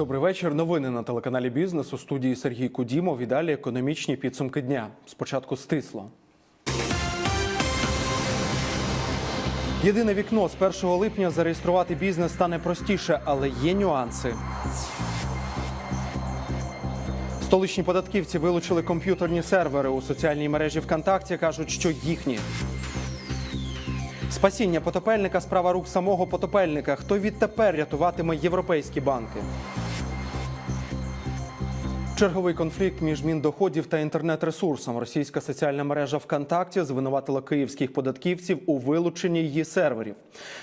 Добрий вечір. Новини на телеканалі Бізнес у студії Сергій Кудімов. І економічні підсумки дня. Спочатку стисло. Єдине вікно з 1 липня зареєструвати бізнес стане простіше, але є нюанси. Столичні податківці вилучили комп'ютерні сервери у соціальній мережі ВКонтакті. кажуть, що їхні. Спасіння потопельника справа рук самого потопельника. Хто відтепер рятуватиме європейські банки? Черговий конфлікт між міндоходів та інтернет-ресурсом. Російська соціальна мережа ВКонтакті звинуватила київських податківців у вилученні її серверів.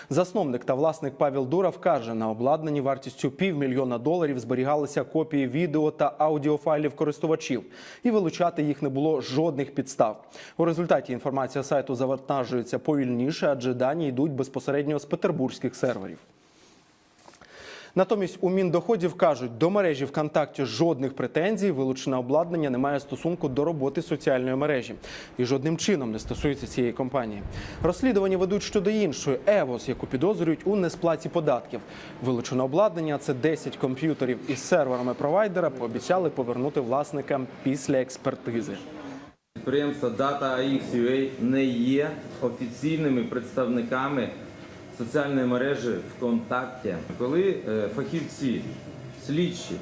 Засновник та власник Павел Дуров каже, на обладнанні вартістю півмільйона доларів зберігалися копії відео та аудіофайлів користувачів, і вилучати їх не було жодних підстав. У результаті інформація сайту завантажується повільніше, адже дані йдуть безпосередньо з петербурзьких серверів. Натомість у Міндоходів кажуть, до мережі ВКонтакті жодних претензій, вилучене обладнання не має стосунку до роботи соціальної мережі і жодним чином не стосується цієї компанії. Розслідування ведуть щодо іншої Евос, яку підозрюють у несплаті податків. Вилучене обладнання це 10 комп'ютерів із серверами провайдера. Пообіцяли повернути власникам після експертизи. Підприємство Data UA не є офіційними представниками соціальної мережі ВКонтакті. Коли е, фахівці, слідчі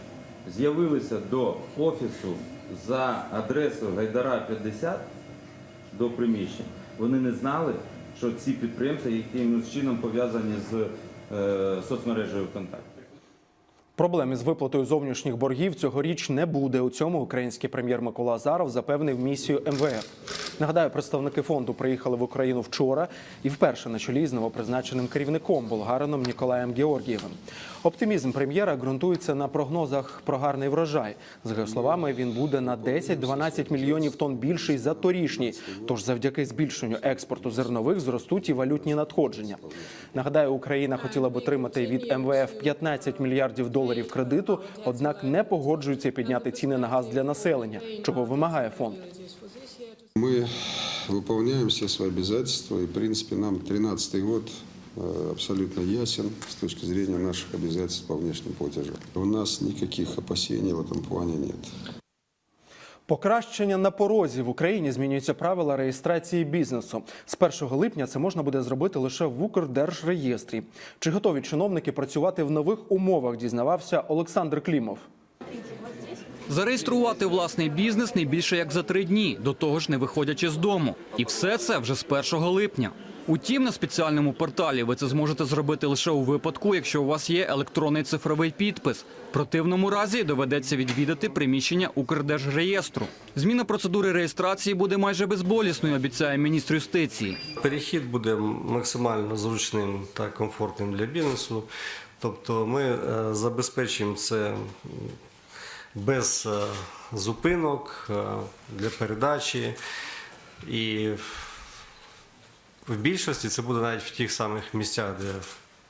з'явилися до офісу за адресою Гайдара 50 до приміщень, вони не знали, що ці підприємства якимось чином пов'язані з е, соцмережею ВКонтакті. Проблем із виплатою зовнішніх боргів цьогоріч не буде. У цьому український прем'єр Микола Азаров запевнив місію МВФ. Нагадаю, представники фонду приїхали в Україну вчора і вперше на чолі з новопризначеним керівником болгарином Ніколаєм Георгієвим. Оптимізм прем'єра ґрунтується на прогнозах про гарний врожай. За його словами, він буде на 10-12 мільйонів тонн більший за торішній. Тож, завдяки збільшенню експорту зернових зростуть і валютні надходження. Нагадаю, Україна хотіла б отримати від МВФ 15 мільярдів доларів кредиту, однак не погоджується підняти ціни на газ для населення, чого вимагає фонд. Мы выполняем все свои обязательства, и, в принципе, нам 2013 год э, абсолютно ясен с точки зрения наших обязательств по внешним платежам. У нас никаких опасений в этом плане нет. Покращення на порозі в Україні змінюються правила реєстрації бізнесу. З 1 липня це можна буде зробити лише в Укрдержреєстрі. Чи готові чиновники працювати в нових умовах? Дізнавався Олександр Клімов. Зареєструвати власний бізнес не більше як за три дні, до того ж не виходячи з дому. І все це вже з 1 липня. Утім, на спеціальному порталі ви це зможете зробити лише у випадку, якщо у вас є електронний цифровий підпис. В противному разі доведеться відвідати приміщення Укрдержреєстру. Зміна процедури реєстрації буде майже безболісною, обіцяє міністр юстиції. Перехід буде максимально зручним та комфортним для бізнесу. Тобто ми е, забезпечуємо це без е, зупинок е, для передачі. І в більшості це буде навіть в тих самих місцях, де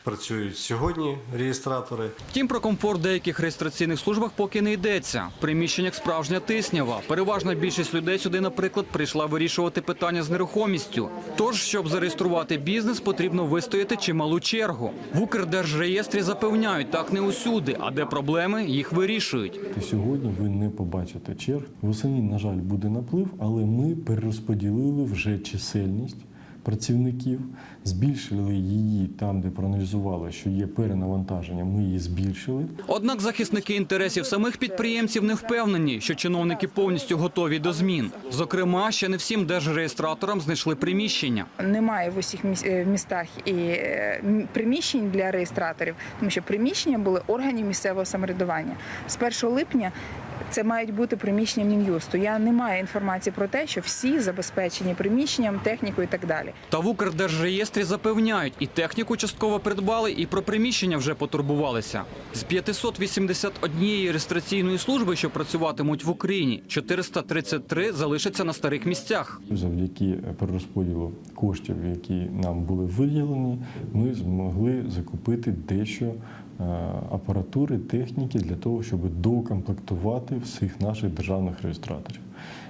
працюють сьогодні реєстратори. Втім, про комфорт деяких реєстраційних службах поки не йдеться. В приміщеннях справжня тиснява. Переважна більшість людей сюди, наприклад, прийшла вирішувати питання з нерухомістю. Тож, щоб зареєструвати бізнес, потрібно вистояти чималу чергу. В Укрдержреєстрі запевняють, так не усюди, а де проблеми, їх вирішують. Сьогодні ви не побачите черг. Восені, на жаль, буде наплив, але ми перерозподілили вже чисельність працівників, збільшили її там, де проаналізували, що є перенавантаження. Ми її збільшили. Однак захисники інтересів самих підприємців не впевнені, що чиновники повністю готові до змін. Зокрема, ще не всім держреєстраторам знайшли приміщення. Немає в усіх міс- е, містах і е, приміщень для реєстраторів, тому що приміщення були органів місцевого самоврядування. З 1 липня це мають бути приміщення Мін'юсту. Я не маю інформації про те, що всі забезпечені приміщенням, технікою і так далі. Та в Укрдержреєстрі запевняють, і техніку частково придбали, і про приміщення вже потурбувалися. З 581 реєстраційної служби, що працюватимуть в Україні, 433 залишаться на старих місцях. Завдяки перерозподілу коштів, які нам були виділені, ми змогли закупити дещо е, апаратури, техніки для того, щоб доукомплектувати всіх наших державних реєстраторів.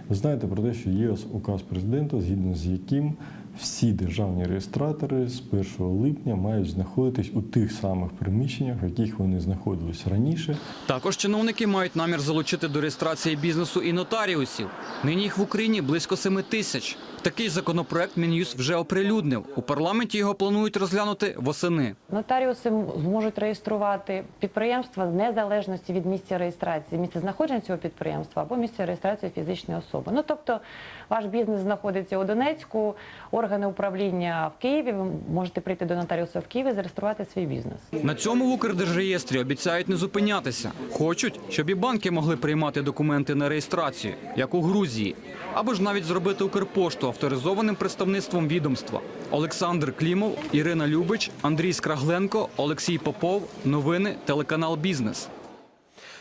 Ви знаєте про те, що є указ президента, згідно з яким всі державні реєстратори з 1 липня мають знаходитись у тих самих приміщеннях, в яких вони знаходились раніше. Також чиновники мають намір залучити до реєстрації бізнесу і нотаріусів. Нині їх в Україні близько 7 тисяч. Такий законопроект Мін'юст вже оприлюднив. У парламенті його планують розглянути восени. Нотаріуси зможуть реєструвати підприємства в незалежності від місця реєстрації, місця знаходження цього підприємства або місця реєстрації фізичної особи. Ну тобто, ваш бізнес знаходиться у Донецьку, органи управління в Києві. Ви можете прийти до нотаріуса в Києві, зареєструвати свій бізнес. На цьому в Укрдержреєстрі обіцяють не зупинятися. Хочуть, щоб і банки могли приймати документи на реєстрацію, як у Грузії, або ж навіть зробити Укрпошту авторизованим представництвом відомства. Олександр Клімов, Ірина Любич, Андрій Скрагленко, Олексій Попов. Новини телеканал Бізнес.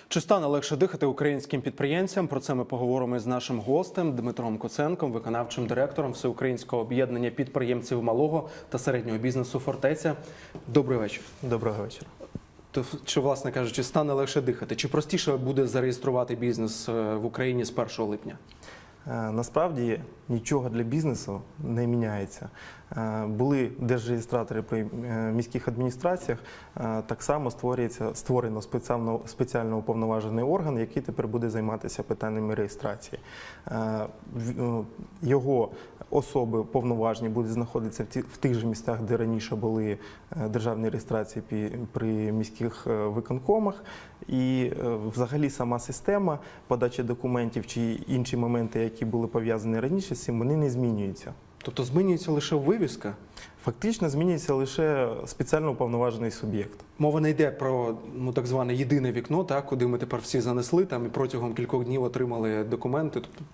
Чи стане легше дихати українським підприємцям? Про це ми поговоримо з нашим гостем Дмитром Коценком, виконавчим директором Всеукраїнського об'єднання підприємців малого та середнього бізнесу Фортеця. Добрий вечір. Доброго вечора. То чи, власне кажучи, стане легше дихати? Чи простіше буде зареєструвати бізнес е, в Україні з 1 липня? Е, Насправді нічого для бізнесу не міняється. Е, Були держреєстратори при е, міських адміністраціях. е, Так само створюється створено спеціально спеціально уповноважений орган, який тепер буде займатися питаннями реєстрації. Е, Його особи повноважені будуть знаходитися в тих же містах, де раніше були державні реєстрації при міських виконкомах. І взагалі сама система подачі документів чи інші моменти, які були пов'язані раніше з цим, вони не змінюються. Тобто змінюється лише вивіска? Фактично змінюється лише спеціально уповноважений суб'єкт. Мова не йде про ну так зване єдине вікно, так куди ми тепер всі занесли там і протягом кількох днів отримали документи. Тобто,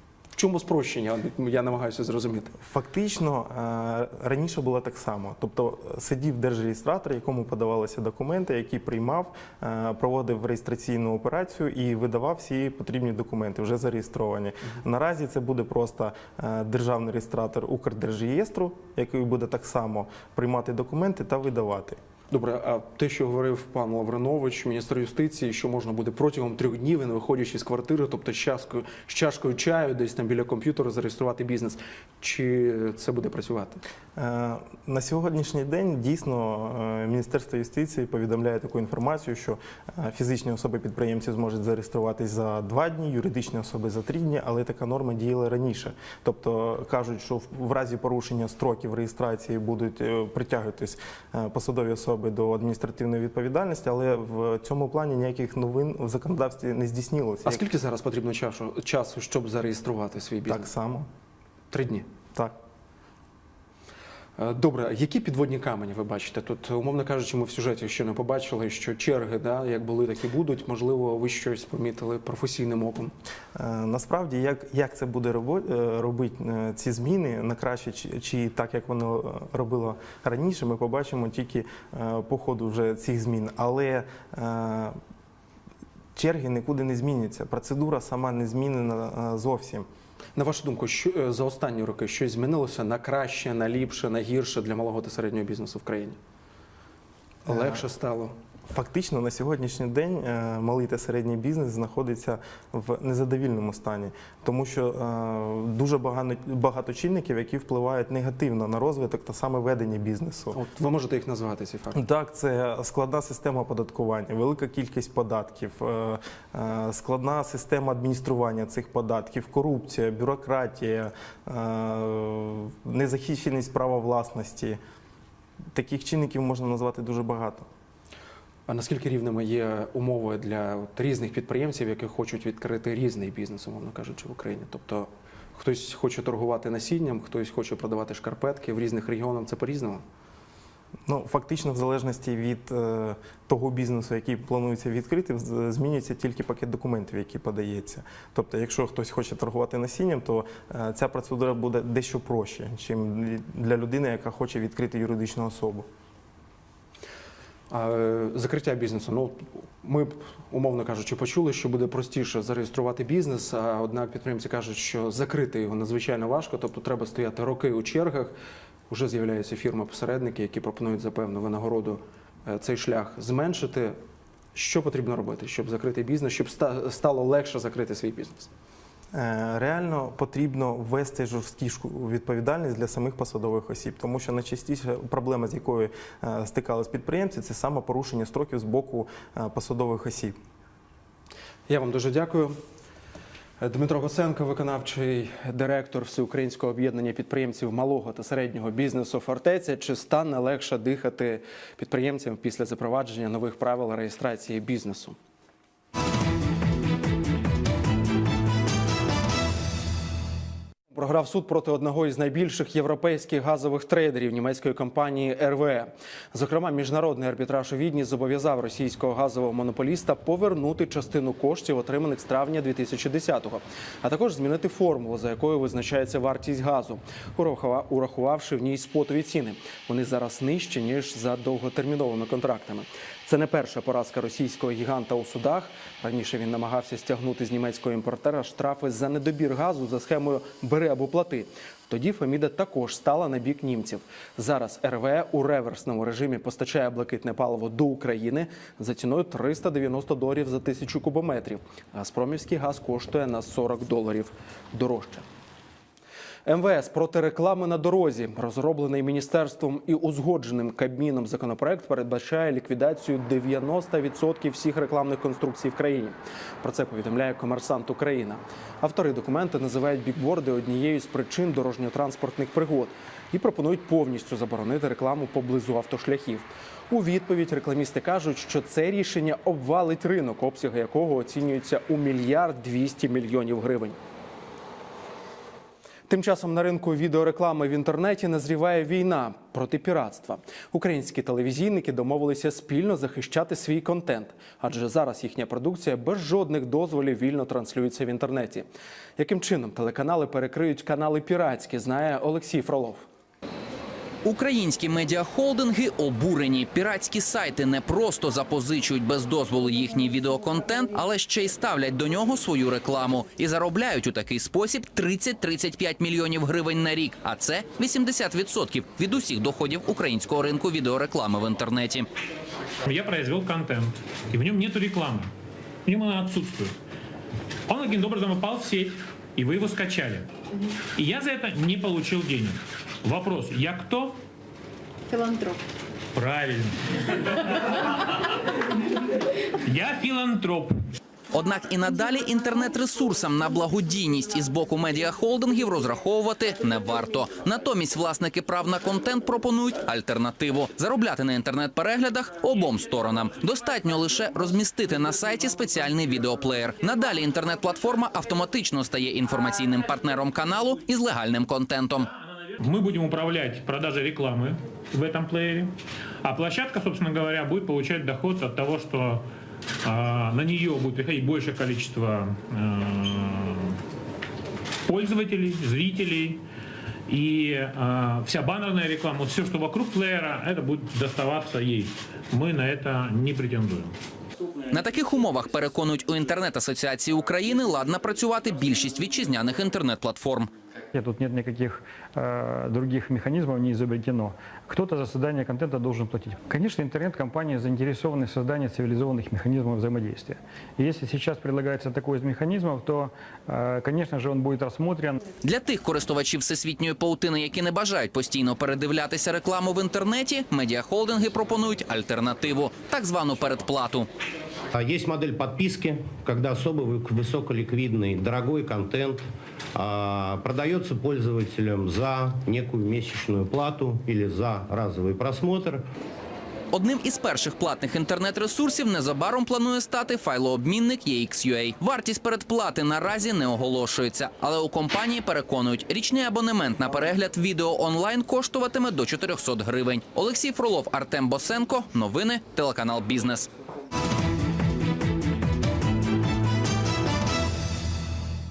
чому спрощення? Я намагаюся зрозуміти. Фактично е, раніше було так само. Тобто е, сидів держреєстратор, якому подавалися документи, який приймав, е, проводив реєстраційну операцію і видавав всі потрібні документи, вже зареєстровані. Наразі це буде просто державний реєстратор Укрдержреєстру, який буде так само приймати документи та видавати. Добре, а те, що говорив пан Лавринович, міністр юстиції, що можна буде протягом трьох днів, не виходячи з квартири, тобто з чашкою, з чашкою чаю, десь там біля комп'ютера зареєструвати бізнес. Чи це буде працювати? Е, На сьогоднішній день дійсно е, Міністерство юстиції повідомляє таку інформацію, що е, фізичні особи-підприємці зможуть зареєструватись за два дні, юридичні особи за три дні, але така норма діяла раніше. Тобто кажуть, що в- разі порушення строків реєстрації будуть притягуватись посадові особи до адміністративної відповідальності, але в цьому плані ніяких новин в законодавстві не здійснилося. А скільки зараз потрібно часу, часу, щоб зареєструвати свій бізнес? Так само. Три дні. Так. Е, Добре, які підводні камені ви бачите? Тут, умовно кажучи, ми в сюжеті ще не побачили, що черги, да, як були, так і будуть. Можливо, ви щось помітили професійним оком. Е, Насправді, як, як це буде робити ці зміни на краще, чи, чи так як воно е, робило раніше, ми побачимо тільки е, по ходу вже цих змін. Але е, черги нікуди не зміняться. Процедура сама не змінена е, зовсім. На вашу думку, що е, за останні роки щось змінилося на краще, на ліпше, на гірше для малого та середнього бізнесу в країні? Легше стало. Фактично на сьогоднішній день е, малий та середній бізнес знаходиться в незадовільному стані, тому що е, дуже багато, багато чинників, які впливають негативно на розвиток та саме ведення бізнесу. От ви можете їх назвати ці факти? Так, це складна система оподаткування, велика кількість податків, е, складна система адміністрування цих податків, корупція, бюрократія, незахищеність права власності. Таких чинників можна назвати дуже багато. Наскільки рівними є умови для от різних підприємців, які хочуть відкрити різний бізнес, умовно кажучи, в Україні? Тобто хтось хоче торгувати насінням, хтось хоче продавати шкарпетки в різних регіонах. Це по-різному? Ну, фактично, в залежності від е, того бізнесу, який планується відкрити, змінюється тільки пакет документів, який подається. Тобто, якщо хтось хоче торгувати насінням, то е, ця процедура буде дещо проще, ніж для людини, яка хоче відкрити юридичну особу. Закриття бізнесу. Ну ми умовно кажучи, почули, що буде простіше зареєструвати бізнес. А однак підприємці кажуть, що закрити його надзвичайно важко, тобто треба стояти роки у чергах. Уже з'являються фірми-посередники, які пропонують за певну винагороду е, цей шлях зменшити. Що потрібно робити, щоб закрити бізнес, щоб ста- стало легше закрити свій бізнес? Е, Реально потрібно ввести жорсткішу відповідальність для самих посадових осіб, тому що найчастіше проблема, з якою е, стикались підприємці, це саме порушення строків з боку е, посадових осіб. Я вам дуже дякую. Дмитро Госенко, виконавчий директор Всеукраїнського об'єднання підприємців малого та середнього бізнесу Фортеця. Чи стане легше дихати підприємцям після запровадження нових правил реєстрації бізнесу? Програв суд проти одного із найбільших європейських газових трейдерів німецької компанії РВЕ. Зокрема, міжнародний арбітраж у Відні зобов'язав російського газового монополіста повернути частину коштів, отриманих з травня 2010-го, а також змінити формулу, за якою визначається вартість газу, урахува- урахувавши в ній спотові ціни. Вони зараз нижчі ніж за довготерміновими контрактами. Це не перша поразка російського гіганта у судах. Раніше він намагався стягнути з німецького імпортера штрафи за недобір газу за схемою «бери або плати». Тоді Феміда також стала на бік німців. Зараз РВЕ у реверсному режимі постачає блакитне паливо до України за ціною 390 доларів за тисячу кубометрів. Газпромівський газ коштує на 40 доларів дорожче. МВС проти реклами на дорозі, розроблений міністерством і узгодженим Кабміном законопроект передбачає ліквідацію 90% всіх рекламних конструкцій в країні. Про це повідомляє комерсант Україна. Автори документа називають бікборди однією з причин дорожньо-транспортних пригод і пропонують повністю заборонити рекламу поблизу автошляхів. У відповідь рекламісти кажуть, що це рішення обвалить ринок, обсяги якого оцінюються у мільярд 200 мільйонів гривень. Тим часом на ринку відеореклами в інтернеті назріває війна проти піратства. Українські телевізійники домовилися спільно захищати свій контент, адже зараз їхня продукція без жодних дозволів вільно транслюється в інтернеті. Яким чином телеканали перекриють канали піратські, знає Олексій Фролов. Українські медіахолдинги обурені. Піратські сайти не просто запозичують без дозволу їхній відеоконтент, але ще й ставлять до нього свою рекламу і заробляють у такий спосіб 30-35 мільйонів гривень на рік. А це 80% від усіх доходів українського ринку відеореклами в інтернеті. Я произвел контент, и в нем нет рекламы. В нем она отсутствует. Он каким-то образом попал в сеть, и вы его скачали. И я за это не получил денег. Вопрос, я кто? Філантроп. Правильно. Я філантроп. Однак і надалі інтернет-ресурсам на благодійність із боку медіахолдингів розраховувати не варто. Натомість власники прав на контент пропонують альтернативу заробляти на інтернет-переглядах обом сторонам. Достатньо лише розмістити на сайті спеціальний відеоплеєр. Надалі інтернет-платформа автоматично стає інформаційним партнером каналу із легальним контентом. Мы будем управлять продажей рекламы в этом плеере, а площадка, собственно говоря, будет получать доход от того, что а, на нее будет приходить большее количество а, пользователей, зрителей. И а, вся баннерная реклама, вот все, что вокруг плеера, это будет доставаться ей. Мы на это не претендуем. На таких умовах переконують у інтернет-асоціації України ладна працювати більшість вітчизняних інтернет-платформ. Тут нет никаких э, других механизмов не изобретено. Кто-то за создание контента должен платить. Конечно, интернет-компании заинтересованы в создании цивилизованных механизмов взаимодействия. И если сейчас предлагается такой из механизмов, то, э, конечно же, он будет рассмотрен. Для тих користувачів всесвітньої паутини, які не бажають постійно передивлятися рекламу в інтернеті, медіахолдинги пропонують альтернативу так звану передплату. А Есть модель подписки, когда особо вы- высоколиквидный, дорогой контент а, продается пользователям за некую месячную плату или за разовый просмотр. Одним із перших платних інтернет-ресурсів незабаром планує стати файлообмінник EXUA. Вартість передплати наразі не оголошується, але у компанії переконують, річний абонемент на перегляд відео онлайн коштуватиме до 400 гривень. Олексій Фролов, Артем Босенко. Новини телеканал Бізнес.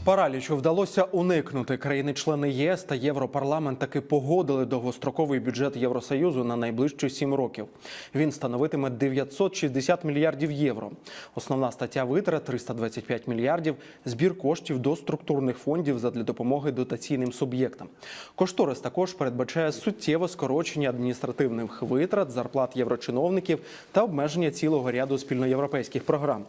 Паралічу вдалося уникнути. Країни-члени ЄС та Європарламент таки погодили довгостроковий бюджет Євросоюзу на найближчі сім років. Він становитиме 960 мільярдів євро. Основна стаття витрат 325 мільярдів. Збір коштів до структурних фондів задля допомоги дотаційним суб'єктам. Кошторис також передбачає суттєве скорочення адміністративних витрат, зарплат єврочиновників та обмеження цілого ряду спільноєвропейських програм.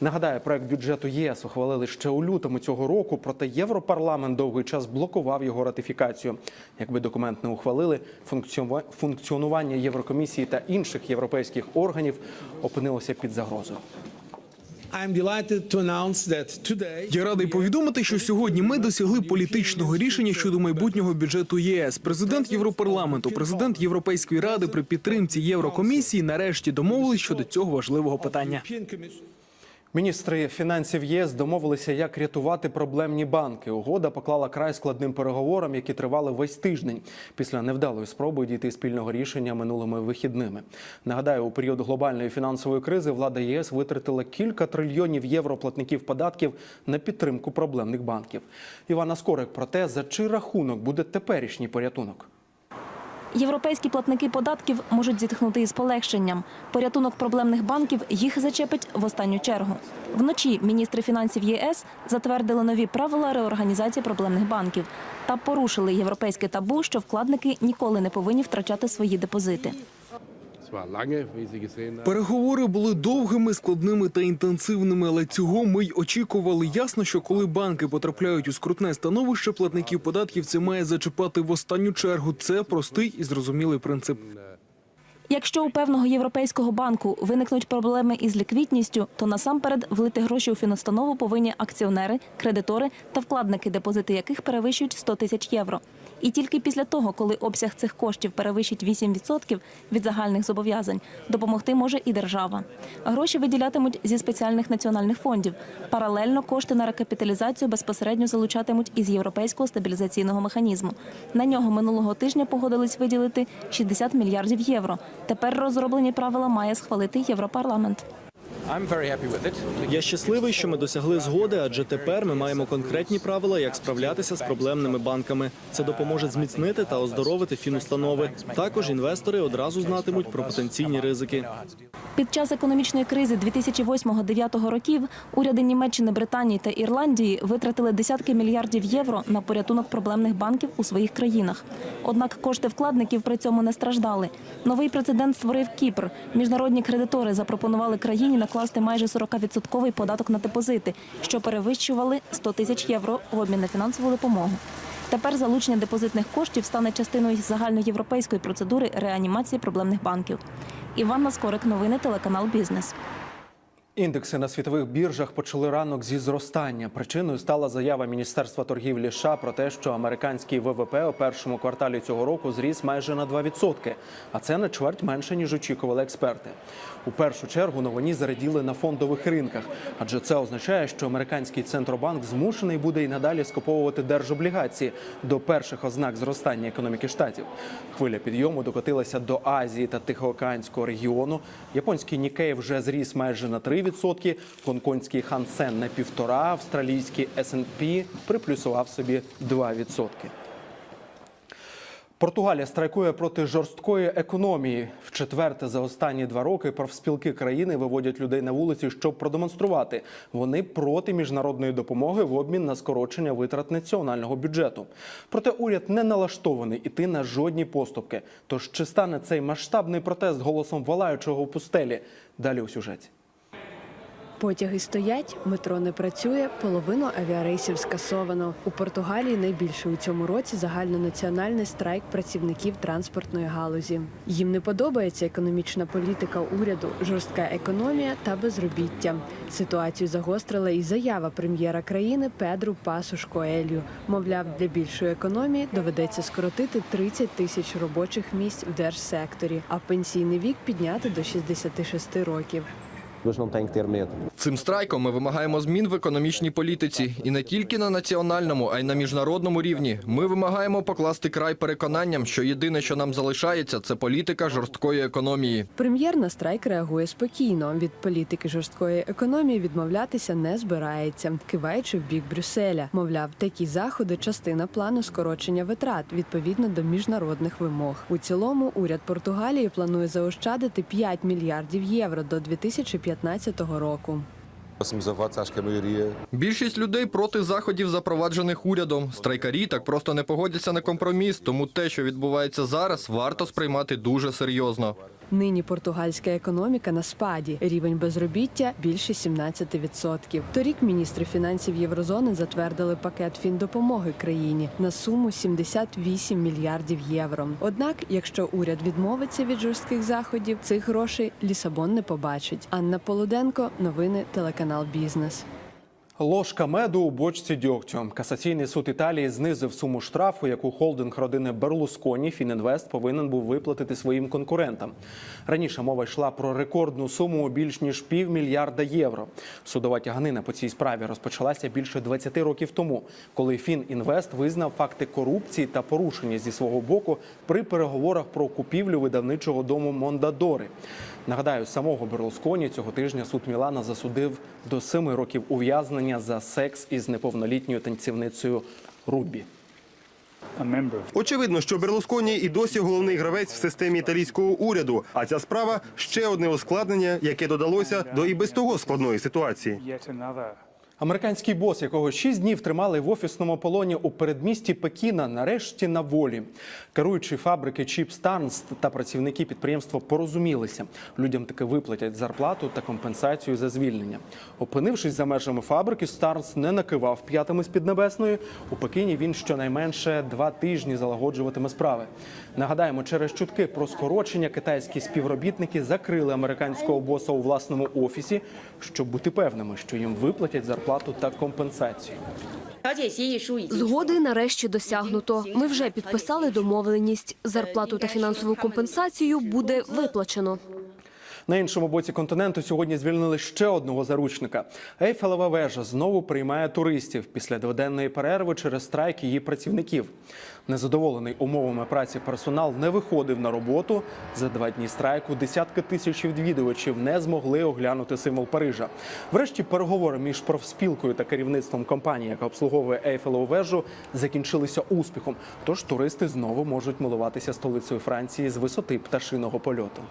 Нагадаю, проект бюджету єС ухвалили ще у лютому цього року. Проте Європарламент довгий час блокував його ратифікацію. Якби документ не ухвалили, функціонува- функціонування Єврокомісії та інших європейських органів опинилося під загрозою. Я радий повідомити, що сьогодні ми досягли політичного рішення щодо майбутнього бюджету ЄС. Президент Європарламенту, президент Європейської ради при підтримці Єврокомісії нарешті домовились щодо цього важливого питання. Міністри фінансів ЄС домовилися, як рятувати проблемні банки. Угода поклала край складним переговорам, які тривали весь тиждень після невдалої спроби дійти спільного рішення минулими вихідними. Нагадаю, у період глобальної фінансової кризи влада ЄС витратила кілька трильйонів євро платників податків на підтримку проблемних банків. Івана Скорик про те, за чий рахунок буде теперішній порятунок. Європейські платники податків можуть зітхнути із полегшенням. Порятунок проблемних банків їх зачепить в останню чергу. Вночі міністри фінансів єС затвердили нові правила реорганізації проблемних банків та порушили європейське табу, що вкладники ніколи не повинні втрачати свої депозити. Переговори були довгими, складними та інтенсивними, але цього ми й очікували. Ясно, що коли банки потрапляють у скрутне становище, платників податків це має зачіпати в останню чергу. Це простий і зрозумілий принцип. Якщо у певного європейського банку виникнуть проблеми із ліквідністю, то насамперед влити гроші у фінустанову повинні акціонери, кредитори та вкладники, депозити яких перевищують 100 тисяч євро. І тільки після того, коли обсяг цих коштів перевищить 8% від загальних зобов'язань, допомогти може і держава. Гроші виділятимуть зі спеціальних національних фондів. Паралельно кошти на рекапіталізацію безпосередньо залучатимуть із європейського стабілізаційного механізму. На нього минулого тижня погодились виділити 60 мільярдів євро. Тепер розроблені правила має схвалити Європарламент. Я щасливий, що ми досягли згоди, адже тепер ми маємо конкретні правила, як справлятися з проблемними банками. Це допоможе зміцнити та оздоровити фінустанови. Також інвестори одразу знатимуть про потенційні ризики. Під час економічної кризи 2008-2009 років уряди Німеччини, Британії та Ірландії витратили десятки мільярдів євро на порятунок проблемних банків у своїх країнах. Однак кошти вкладників при цьому не страждали. Новий прецедент створив Кіпр. Міжнародні кредитори запропонували країні накласти майже 40% податок на депозити, що перевищували 100 тисяч євро в обмін на фінансову допомогу. Тепер залучення депозитних коштів стане частиною загальноєвропейської процедури реанімації проблемних банків. Іванна Скорик, новини телеканал Бізнес. Індекси на світових біржах почали ранок зі зростання. Причиною стала заява Міністерства торгівлі США про те, що американський ВВП у першому кварталі цього року зріс майже на 2%, а це на чверть менше ніж очікували експерти. У першу чергу новині зараділи на фондових ринках, адже це означає, що американський центробанк змушений буде і надалі скуповувати держоблігації до перших ознак зростання економіки штатів. Хвиля підйому докотилася до Азії та Тихоокеанського регіону. Японський Нікей вже зріс майже на 3%, гонконгський Хансен на 1,5%, австралійський S&P приплюсував собі 2%. Португалія страйкує проти жорсткої економії. В четверте за останні два роки профспілки країни виводять людей на вулиці, щоб продемонструвати. Вони проти міжнародної допомоги в обмін на скорочення витрат національного бюджету. Проте уряд не налаштований іти на жодні поступки. Тож чи стане цей масштабний протест голосом волаючого в пустелі? Далі у сюжеті. Потяги стоять, метро не працює, половину авіарейсів скасовано. У Португалії найбільший у цьому році загальнонаціональний страйк працівників транспортної галузі. Їм не подобається економічна політика уряду, жорстка економія та безробіття. Ситуацію загострила і заява прем'єра країни Педру Пасуш Коелью. Мовляв, для більшої економії доведеться скоротити 30 тисяч робочих місць в держсекторі, а пенсійний вік підняти до 66 років. Цим страйком ми вимагаємо змін в економічній політиці і не тільки на національному, а й на міжнародному рівні. Ми вимагаємо покласти край переконанням, що єдине, що нам залишається, це політика жорсткої економії. Прем'єр на страйк реагує спокійно. Від політики жорсткої економії відмовлятися не збирається, киваючи в бік Брюсселя. Мовляв, такі заходи частина плану скорочення витрат відповідно до міжнародних вимог. У цілому уряд Португалії планує заощадити 5 мільярдів євро до 2015 року. Більшість людей проти заходів, запроваджених урядом. Страйкарі так просто не погодяться на компроміс, тому те, що відбувається зараз, варто сприймати дуже серйозно. Нині португальська економіка на спаді. Рівень безробіття більше 17%. Торік міністри фінансів Єврозони затвердили пакет фіндопомоги країні на суму 78 мільярдів євро. Однак, якщо уряд відмовиться від жорстких заходів, цих грошей Лісабон не побачить. Анна Полуденко, новини телеканал Бізнес. Ложка меду у бочці дьогтю. Касаційний суд Італії знизив суму штрафу, яку холдинг родини Берлусконі Фінінвест повинен був виплатити своїм конкурентам. Раніше мова йшла про рекордну суму більш ніж півмільярда євро. Судова тяганина по цій справі розпочалася більше 20 років тому, коли Фінінвест визнав факти корупції та порушення зі свого боку при переговорах про купівлю видавничого дому Мондадори. Нагадаю, самого Берлусконі цього тижня суд Мілана засудив до семи років ув'язнення за секс із неповнолітньою танцівницею Рубі. Очевидно, що Берлусконі і досі головний гравець в системі італійського уряду. А ця справа ще одне ускладнення, яке додалося до і без того складної ситуації. Американський бос, якого шість днів тримали в офісному полоні у передмісті Пекіна, нарешті на волі. Керуючий фабрики Чіп Старнс та працівники підприємства порозумілися. Людям таки виплатять зарплату та компенсацію за звільнення. Опинившись за межами фабрики, Старнс не накивав п'ятами з піднебесної. У Пекіні він щонайменше два тижні залагоджуватиме справи. Нагадаємо, через чутки про скорочення китайські співробітники закрили американського боса у власному офісі, щоб бути певними, що їм виплатять зарплату та компенсацію. Згоди нарешті досягнуто. Ми вже підписали домовленість. Зарплату та фінансову компенсацію буде виплачено. На іншому боці континенту сьогодні звільнили ще одного заручника. Ейфелева вежа знову приймає туристів після дводенної перерви через страйк її працівників. Незадоволений умовами праці персонал не виходив на роботу. За два дні страйку десятки тисяч відвідувачів не змогли оглянути символ Парижа. Врешті переговори між профспілкою та керівництвом компанії, яка обслуговує Ейфелеву вежу, закінчилися успіхом. Тож туристи знову можуть милуватися столицею Франції з висоти пташиного польоту.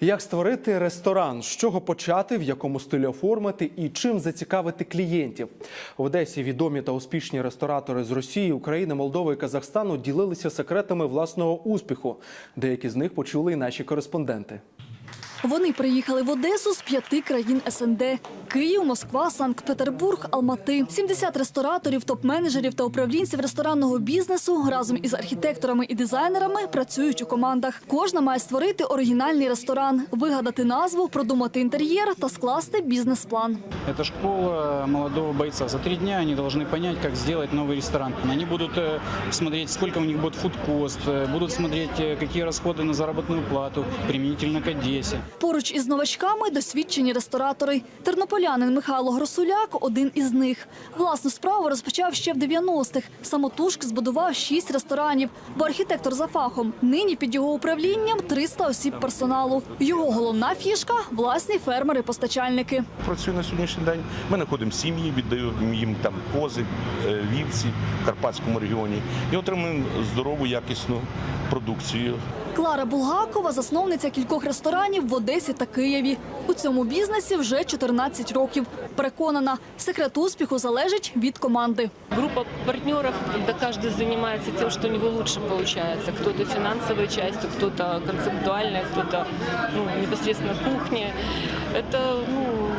Як створити ресторан, з чого почати, в якому стилі оформити і чим зацікавити клієнтів в Одесі? Відомі та успішні ресторатори з Росії, України, Молдови і Казахстану ділилися секретами власного успіху. Деякі з них почули і наші кореспонденти. Вони приїхали в Одесу з п'яти країн СНД: Київ, Москва, Санкт-Петербург, Алмати. 70 рестораторів, топ-менеджерів та управлінців ресторанного бізнесу разом із архітекторами і дизайнерами працюють у командах. Кожна має створити оригінальний ресторан, вигадати назву, продумати інтер'єр та скласти бізнес-план. Это школа молодого бойца. За три дня они должны понять, как сделать новый ресторан. Они будут э, смотреть, сколько у них будет фудкост, э, будут смотреть, э, какие расходы на заработную плату применительно к Одессе. Поруч із новачками досвідчені ресторатори. Тернополянин Михайло Гросуляк – один із них. Власну справу розпочав ще в 90-х. Самотужки збудував шість ресторанів, бо архітектор за фахом. Нині під його управлінням 300 осіб персоналу. Його головна фішка – власні фермери-постачальники. Працюю на сьогоднішній день. Ми знаходимо сім'ї, віддаю їм там кози, е, вівці в Карпатському регіоні і отримуємо здорову, якісну продукцію. Клара Булгакова – засновниця кількох ресторанів в Одесі та Києві. У цьому бізнесі вже 14 років. Переконана, секрет успіху залежить від команди. Группа партнеров, когда каждый занимается тем, что у него лучше получается. Кто-то финансовой частью, кто-то концептуальной, кто-то ну, непосредственно кухня. Это ну,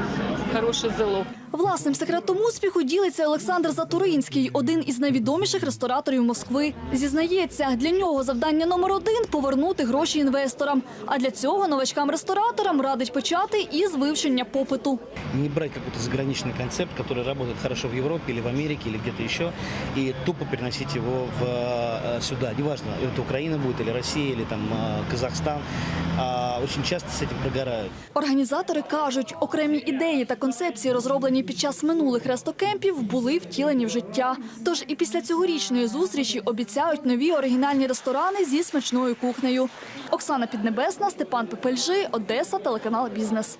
хороший залог. Власним секретом успіху ділиться Олександр Затуринський, один із найвідоміших рестораторів Москви. Зізнається, для нього завдання номер один повернути гроші інвесторам. А для цього новачкам-рестораторам радить почати із вивчення попиту. не брать какой-то заграничный концепт, который работает хорошо в Европе или в Америке или где-то еще, и тупо переносить его в, э, сюда. Неважно, это Украина будет или Россия или там э, Казахстан. А очень часто с этим прогорают. Організатори кажуть, окремі ідеї та концепції, розроблені під час минулих рестокемпів, були втілені в життя. Тож і після цьогорічної зустрічі обіцяють нові оригінальні ресторани зі смачною кухнею. Оксана Піднебесна, Степан Пепельжи, Одеса, телеканал Бізнес.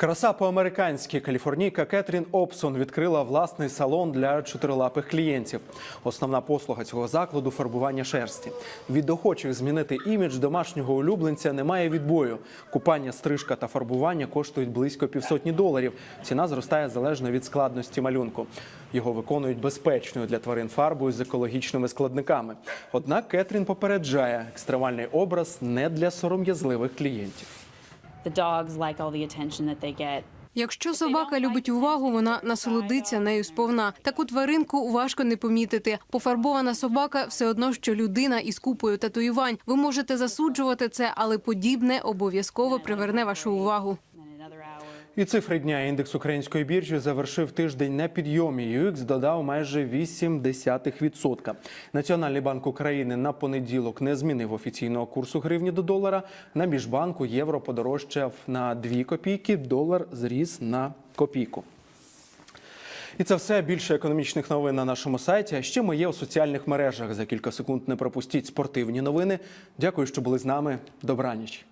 Краса по-американськи каліфорнійка Кетрін Обсон відкрила власний салон для чотирилапих клієнтів. Основна послуга цього закладу фарбування шерсті. Від охочих змінити імідж домашнього улюбленця немає відбою. Купання, стрижка та фарбування коштують близько півсотні доларів. Ціна зростає залежно від складності малюнку. Його виконують безпечною для тварин фарбою з екологічними складниками. Однак Кетрін попереджає, екстремальний образ не для сором'язливих клієнтів. Якщо собака любить увагу, вона насолодиться нею сповна. Таку тваринку важко не помітити. Пофарбована собака все одно, що людина із купою татуювань. Ви можете засуджувати це, але подібне обов'язково приверне вашу увагу. І цифри дня індекс української біржі завершив тиждень на підйомі. UX додав майже 0,8%. Національний банк України на понеділок не змінив офіційного курсу гривні до долара. На міжбанку євро подорожчав на 2 копійки, долар зріс на копійку. І це все більше економічних новин на нашому сайті. А ще ми є у соціальних мережах. За кілька секунд не пропустіть спортивні новини. Дякую, що були з нами. Добраніч.